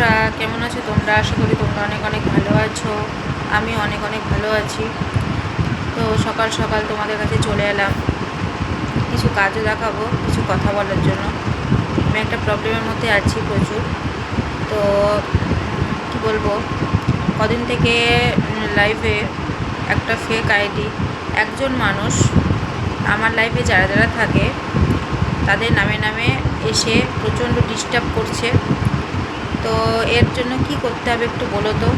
বন্ধুরা, কেমন আছো তোমরা? আশা করি তোমরা অনেক অনেক ভালো আছো। আমি অনেক অনেক ভালো আছি। তো সকাল সকাল তোমাদের কাছে চলে এলাম। কিছু কাজও দেখাবো, কিছু কথা বলার জন্য। আমি একটা প্রবলেমের মধ্যে আছি প্রচুর। তো কি বলব? কদিন থেকে লাইফে একটা ফেক আইডি একজন মানুষ আমার লাইফে যারা যারা থাকে, তাদের নামে নামে এসে প্রচণ্ড ডিস্টার্ব করছে। তো এর জন্য কি করতে হবে একটু বলো তো?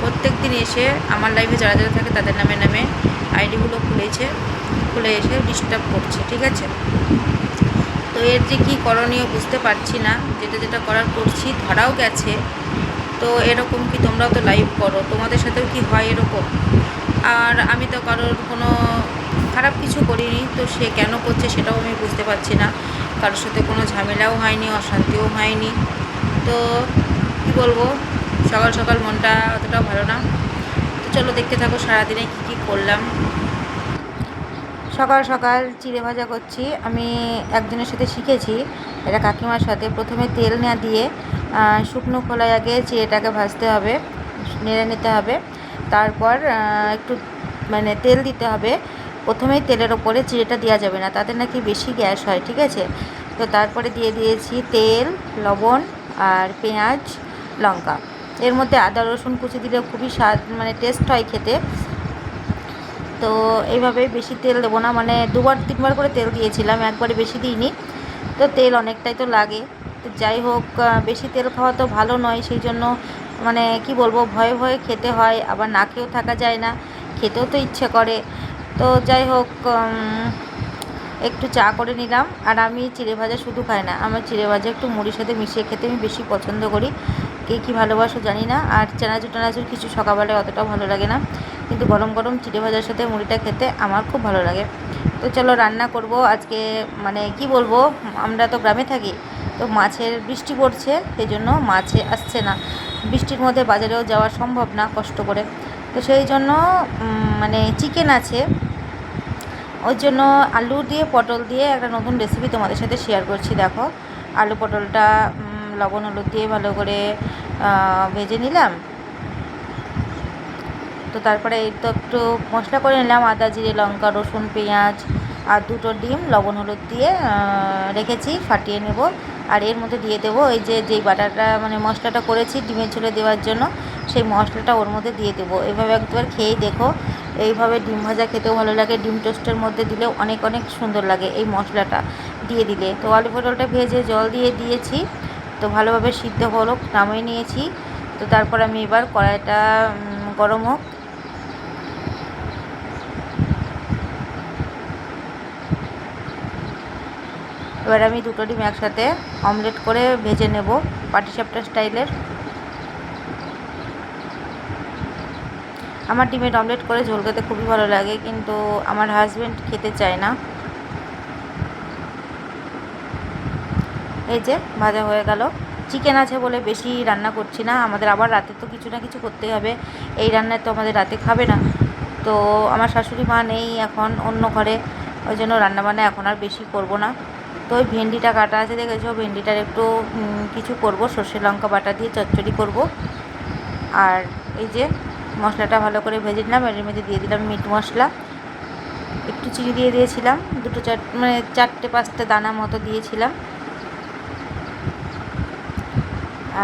প্রত্যেক দিন এসে আমার লাইফে যারা যারা থাকে তাদের নামে নামে আইডিগুলো খুলেছে, খুলে এসে ডিস্টার্ব করছে, ঠিক আছে? তো এর যে কী করণীয় বুঝতে পারছি না, যেটা যেটা করার করছি, ধরাও গেছে। তো এরকম কি তোমরাও তো লাইভ করো, তোমাদের সাথেও কি হয় এরকম? আর আমি তো কারোর কোনো খারাপ কিছু করিনি, তো সে কেন করছে সেটাও আমি বুঝতে পারছি না। কারোর সাথে কোনো ঝামেলাও হয়নি, অশান্তিও হয়নি। তো কী বলব, সকাল সকাল মনটা অতটাও ভালো না। তো চলো দেখতে থাকো সারাদিনে কী কী করলাম। সকাল সকাল চিড়ে ভাজা করছি। আমি একজনের সাথে শিখেছি, এটা কাকিমার সাথে। প্রথমে তেল না দিয়ে শুকনো খোলায় আগে চিড়েটাকে ভাজতে হবে, নেড়ে নিতে হবে। তারপর একটু মানে তেল দিতে হবে। প্রথমেই তেলের ওপরে চিড়েটা দেওয়া যাবে না, তাতে নাকি বেশি গ্যাস হয়, ঠিক আছে? তো তারপরে দিয়ে দিয়েছি তেল, লবণ আর পেঁয়াজ, লঙ্কা। এর মধ্যে আদা, রসুন কুচি দিলে খুবই স্বাদ মানে টেস্ট হয় খেতে। তো এইভাবে বেশি তেল দেবো না মানে দুবার, তিনবার করে তেল দিয়েছিলাম, একবারে বেশি দিইনি। তো তেল অনেকটাই তো লাগে। তো যাই হোক বেশি তেল খাওয়া তো ভালো নয়, সেই জন্য মানে কি বলব, ভয়ে ভয়ে খেতে হয়, আবার না খেয়েও থাকা যায় না, খেতেও তো ইচ্ছে করে। তো যাই হোক একটু চা করে নিলাম। আর আমি চিড়ে ভাজা শুধু খাই না, আমার চিড়ে ভাজা একটু মুড়ির সাথে মিশিয়ে খেতে আমি বেশি পছন্দ করি। কে কী ভালোবাসো জানি না। আর চানাচুর টানাচুর কিছু সকালবেলায় অতটা ভালো লাগে না। কিন্তু গরম গরম চিড়ে ভাজার সাথে মুড়িটা খেতে আমার খুব ভালো লাগে। তো চলো রান্না করব আজকে মানে কি বলব, আমরা তো গ্রামে থাকি, তো মাছের বৃষ্টি পড়ছে সেই জন্য মাছে আসছে না। বৃষ্টির মধ্যে বাজারেও যাওয়া সম্ভব না কষ্ট করে। তো সেই জন্য মানে চিকেন আছে ওই জন্য আলু দিয়ে, পটল দিয়ে একটা নতুন রেসিপি তোমাদের সাথে শেয়ার করছি, দেখো। আলু পটলটা লবণ, হলুদ দিয়ে ভালো করে ভেজে নিলাম। তো তারপরে এই তো একটু মশলা করে নিলাম, আদা, জিরে, লঙ্কা, রসুন, পেঁয়াজ আর দুটো ডিম, লবণ, হলুদ দিয়ে রেখেছি, ফাটিয়ে নেব। আর এর মধ্যে দিয়ে দেবো এই যে, যেই বাটারটা মানে মশলাটা করেছি ডিমের ঝোলে দেওয়ার জন্য, সেই মশলাটা ওর মধ্যে দিয়ে দেবো। এভাবে একবার খেয়েই দেখো, এইভাবে ডিম ভাজা খেতেও ভালো লাগে। ডিম টোস্টের মধ্যে দিলেও অনেক অনেক সুন্দর লাগে এই মশলাটা দিয়ে দিলে। তো আলু পটলটা ভেজে জল দিয়ে দিয়েছি, তো ভালোভাবে সিদ্ধ হলো, নামিয়ে নিয়েছি। তো তারপর আমি এবার কড়াইটা গরম হোক এবার আমি দুটো ডিম একসাথে অমলেট করে ভেজে নেব পাটিসাপটা স্টাইলের। আমার ডিমের অমলেট করে ঝোল খেতে খুবই ভালো লাগে, কিন্তু আমার হাজব্যান্ড খেতে চায় না। এই যে ভাজা হয়ে গেল। চিকেন আছে বলে বেশি রান্না করছি না, আমাদের আবার রাতে তো কিছু না কিছু করতেই হবে। এই রান্নায় তো আমাদের রাতে খাবে না। তো আমার শাশুড়ি মা নেই এখন অন্য ঘরে, ওই জন্য রান্নাবান্না এখন আর বেশি করব না। তো ওই ভেন্ডিটা কাটা আছে দেখেছ? ভেন্ডিটার একটু কিছু করব। সর্ষে লঙ্কা বাটা দিয়ে চচ্চড়ি করব। আর এই যে মশলাটা ভালো করে ভেজে নিলাম, এর মধ্যে দিয়ে দিলাম মিট মশলা। একটু চিনি দিয়ে দিয়েছিলাম, দুটো চার মানে চারটে পাঁচটা দানা মতো দিয়েছিলাম।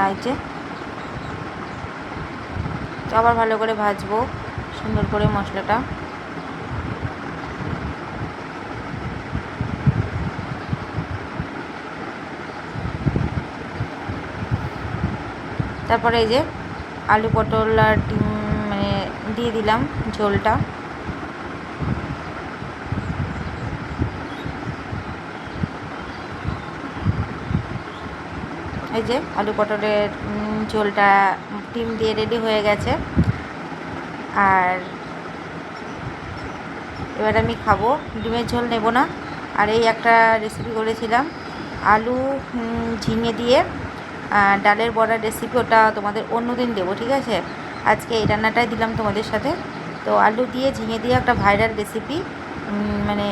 আর যে আবার ভালো করে ভাজবো, সুন্দর করে মশলাটা। তারপরে এই যে আলু পটল আর ডিম মানে দিয়ে দিলাম ঝোলটা। এই যে আলু পটলের ঝোলটা ডিম দিয়ে রেডি হয়ে গেছে। আর এবার আমি খাব, ডিমের ঝোল নেব না। আর এই একটা রেসিপি করেছিলাম, আলু ঝিঙে দিয়ে ডালের বড়ার রেসিপি ওটা তোমাদের অন্য দিন দেবো, ঠিক আছে? আজকে এই রান্নাটাই দিলাম তোমাদের সাথে। তো আলু দিয়ে ঝিঙে দিয়ে একটা ভাইরাল রেসিপি মানে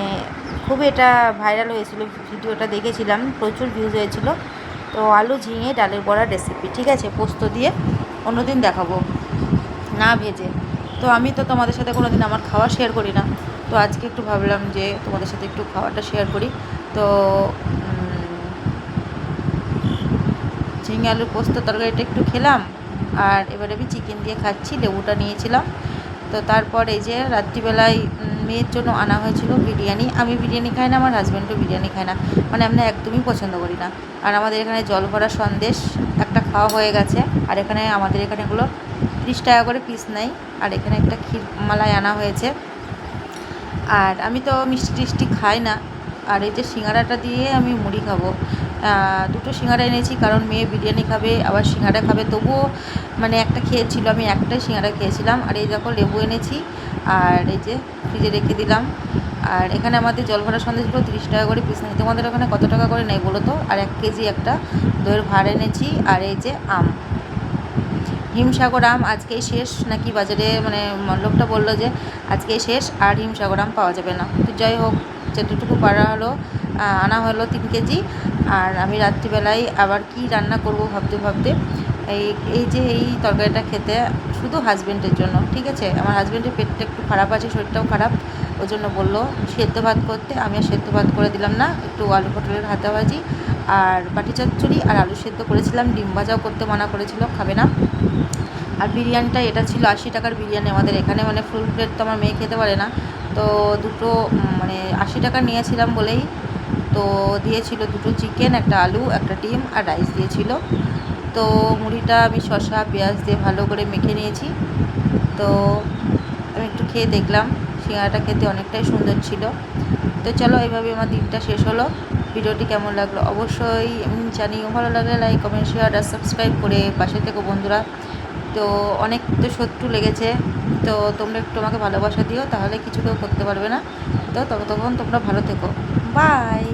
খুবই এটা ভাইরাল হয়েছিল, ভিডিওটা দেখেছিলাম, প্রচুর ভিউজ হয়েছিল। তো আলু, ঝিঙে, ডালের বড়ার রেসিপি ঠিক আছে? পোস্ত দিয়ে অন্যদিন দেখাবো, না ভেজে। তো আমি তো তোমাদের সাথে কোনো দিন আমার খাওয়া শেয়ার করি না। তো আজকে একটু ভাবলাম যে তোমাদের সাথে একটু খাওয়াটা শেয়ার করি। তো ঝিঙে আলুর পোস্ত তরকারিটা একটু খেলাম আর এবার আমি চিকেন দিয়ে খাচ্ছি, লেবুটা নিয়েছিলাম। তো তারপর এই যে রাত্রিবেলায় মেয়ের জন্য আনা হয়েছিল বিরিয়ানি। আমি বিরিয়ানি খাই না, আমার হাজব্যান্ডও বিরিয়ানি খায় না। মানে আমরা একদমই পছন্দ করি না। আর আমাদের এখানে জল ভরা সন্দেশ, একটা খাওয়া হয়ে গেছে। আর এখানে আমাদের এখানে এগুলো তিরিশ টাকা করে পিস নেয় আর এখানে একটা ক্ষীর মালাই আনা হয়েছে। আর আমি তো মিষ্টি টিষ্টি খাই না। আর এই যে সিঙ্গারাটা দিয়ে আমি মুড়ি খাব। দুটো সিঙ্গারা এনেছি, কারণ মেয়ে বিরিয়ানি খাবে, আবার সিঙ্গারা খাবে। তবুও মানে একটা খেয়েছিল আমি, একটাই সিঙ্গারা খেয়েছিলাম। আর এই দেখো লেবু এনেছি, আর এই যে ফ্রিজে রেখে দিলাম। আর এখানে আমাদের জল ভরা সন্দেশগুলো তিরিশ টাকা করে পিস নেই তোমাদের ওখানে কত টাকা করে নেই বলো তো? আর এক কেজি একটা দইয়ের ভাড় এনেছি, আর এই যে আম। হিমসাগর আম আজকেই শেষ, নাকি বাজারে মানে লোকটা বলল যে আজকেই শেষ, আর হিমসাগর আম পাওয়া যাবে না। তো যাই হোক, যতটুকু পারা হলো আনা হলো তিন কেজি। আর আমি রাত্রিবেলায় আবার কি রান্না করব ভাবতে ভাবতে, এই এই যে এই তরকারিটা খেতে শুধু হাজব্যান্ডের জন্য, ঠিক আছে? আমার হাজব্যান্ডের পেটটা একটু খারাপ আছে, শরীরটাও খারাপ, ওই জন্য বলল সেদ্ধ ভাত করতে। আমি আর সেদ্ধ ভাত করে দিলাম না, একটু আলু পটলের ভাজি আর বাটি চচ্চড়ি আর আলু সেদ্ধ করেছিলাম। ডিম ভাজাও করতে মানা করেছিল, খাবে না। আর বিরিয়ানিটা, এটা ছিল আশি টাকার বিরিয়ানি আমাদের এখানে মানে ফুল প্লেট তো আমার মেয়ে খেতে পারে না। তো দুটো মানে আশি টাকা নিয়েছিলাম বলেই তো দিয়েছিল দুটো চিকেন একটা আলু, একটা ডিম আর রাইস দিয়েছিল। তো মুড়িটা আমি শসা, পেঁয়াজ দিয়ে ভালো করে মেখে নিয়েছি। তো আমি একটু খেয়ে দেখলাম, সিঙ্গারাটা খেতে অনেকটাই সুন্দর ছিল। তো চলো এইভাবে আমার দিনটা শেষ হলো। ভিডিওটি কেমন লাগল অবশ্যই জানিও। ভালো লাগলে লাইক কমেন্ট শেয়ার আর সাবস্ক্রাইব করে পাশে থেকো বন্ধুরা। তো অনেক তো শত্রু লেগেছে। তো তোমরা একটু আমাকে ভালোবাসা দিও, তাহলে কিছু কেউ করতে পারবে না। তো তখন তোমরা ভালো থেকো। বাই